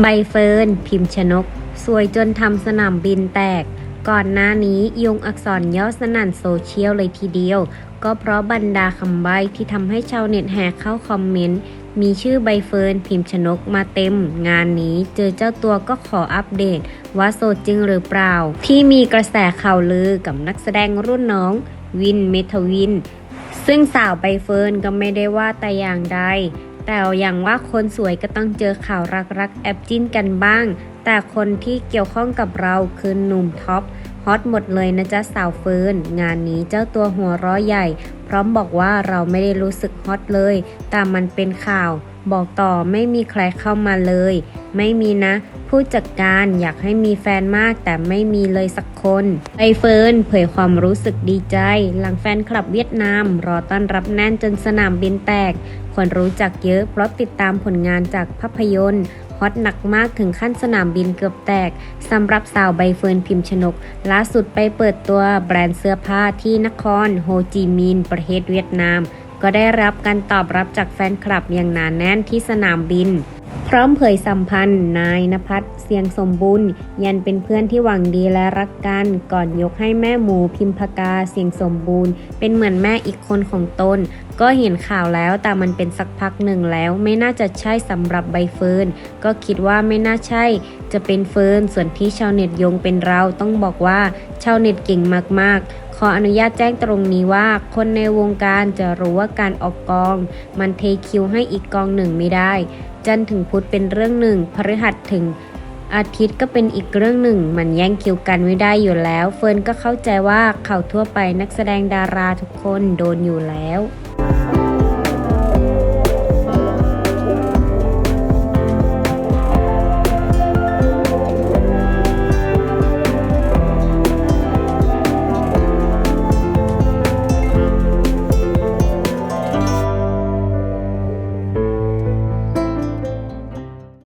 ใบเฟิร์น พิมพ์ชนก สวยจนทำสนามบินแตก ก่อนหน้านี้ยงอักษรย่อสนั่นโซเชียลเลยทีเดียว ก็เพราะบรรดาคำใบที่ทำให้ชาวเน็ตแห่เข้าคอมเมนต์ มีชื่อใบเฟิร์น พิมพ์ชนกมาเต็ม งานนี้เจอเจ้าตัวก็ขออัปเดต ว่าโสดจริงหรือเปล่า ที่มีกระแสข่าวลือกับนักแสดงรุ่นน้อง วินเมทวิน ซึ่งสาวใบเฟิร์นก็ไม่ได้ว่าแต่อย่างใด แต่อย่างว่าคนสวยก็ต้องเจอข่าวรักๆแอบจิ้นกันบ้าง แต่คนที่เกี่ยวข้องกับเราคือหนุ่มท็อปฮอตหมดเลยนะจ๊ะสาวเฟิร์นงานนี้เจ้าตัวหัวร้อใหญ่ พร้อมบอกว่าเราไม่ได้รู้สึกฮอตเลย แต่มันเป็นข่าว บอกต่อไม่มีใครเข้ามาเลย ไม่มีนะ ผู้จัดการอยากให้มีแฟนมากแต่ไม่มีเลยสักคนใบเฟิร์นเผยความรู้สึกดีใจ หลังแฟนคลับเวียดนาม รอต้อนรับแน่นจนสนามบินแตก คนรู้จักเยอะเพราะติดตามผลงานจากภาพยนตร์ฮอตหนักมากถึงขั้นสนามบินเกือบแตกสำหรับสาวใบเฟิร์นพิมพ์ชนก ล่าสุดไปเปิดตัวแบรนด์เสื้อผ้าที่นครโฮจิมินห์ประเทศเวียดนาม ก็ได้รับการตอบรับจากแฟนคลับอย่างหนานแน่นที่สนามบิน พร้อมเผยสัมพันธ์ นายนภัสเสียงสมบูรณ์ยันเป็นเพื่อนที่หวังดีและรักกัน ก่อนยกให้แม่หมูพิมพกาเสียงสมบูรณ์ เป็นเหมือนแม่อีกคนของตน ก็เห็นข่าวแล้วแต่มันเป็นสักพักหนึ่งแล้วไม่น่าจะใช่สำหรับใบเฟิร์นก็คิดว่าไม่น่าใช่ จะเป็นเฟิร์นส่วนที่ชาวเน็ตโยงเป็นเราต้องบอกว่าชาวเน็ตเก่งมากๆ ขออนุญาตแจ้งตรงนี้ว่า คนในวงการจะรู้ว่าการออกกอง มันเทคิวให้อีกกองหนึ่งไม่ได้ จันถึงพุธเป็นเรื่องหนึ่งพฤหัสถึงอาทิตย์ก็เป็นอีกเรื่องหนึ่ง มันแย่งคิวกันไม่ได้อยู่แล้ว เฟิร์นก็เข้าใจว่าเขาทั่วไปนักแสดงดาราทุกคนโดนอยู่แล้ว